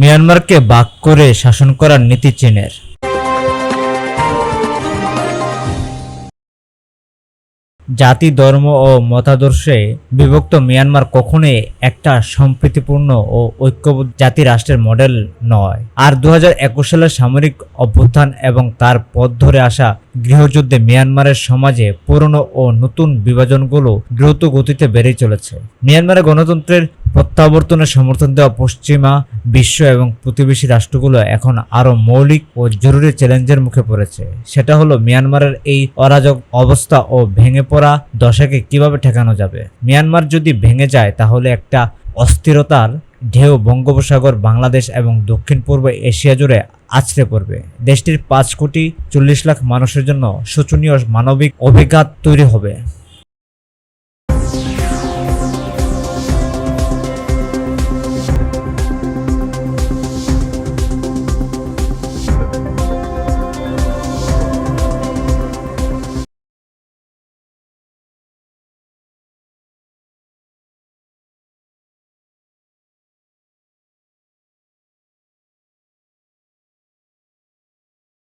মিয়ানমারকে বাক করে শাসন করার নীতি চীনের। জাতি, ধর্ম ও মতাদর্শে বিভক্ত মিয়ানমার কখনোই একটা সম্প্রীতিপূর্ণ ও ঐক্যবদ্ধ জাতি রাষ্ট্রের মডেল নয়। আর দু হাজার একুশ সালের সামরিক অভ্যুত্থান এবং তার পথ ধরে আসা গৃহযুদ্ধে মিয়ানমারের সমাজে পুরনো ও নতুন বিভাজনগুলো দ্রুত গতিতে বেড়েই চলেছে। মিয়ানমারের গণতন্ত্রের প্রত্যাবর্তনের সমর্থন দেওয়া পশ্চিমা বিশ্ব এবং প্রতিবেশী রাষ্ট্রগুলো এখন আরও মৌলিক ও জরুরি চ্যালেঞ্জের মুখে পড়েছে। সেটা হলো মিয়ানমারের এই অরাজক অবস্থা ও ভেঙে পড়া দশাকে কীভাবে ঠেকানো যাবে? মিয়ানমার যদি ভেঙে যায়, তাহলে একটা অস্থিরতার ঢেউ বঙ্গোপসাগর, বাংলাদেশ এবং দক্ষিণ পূর্ব এশিয়া জুড়ে আছড়ে পড়বে। দেশটির পাঁচ কোটি চল্লিশ লাখ মানুষের জন্য শোচনীয় মানবিক অভিঘাত তৈরি হবে।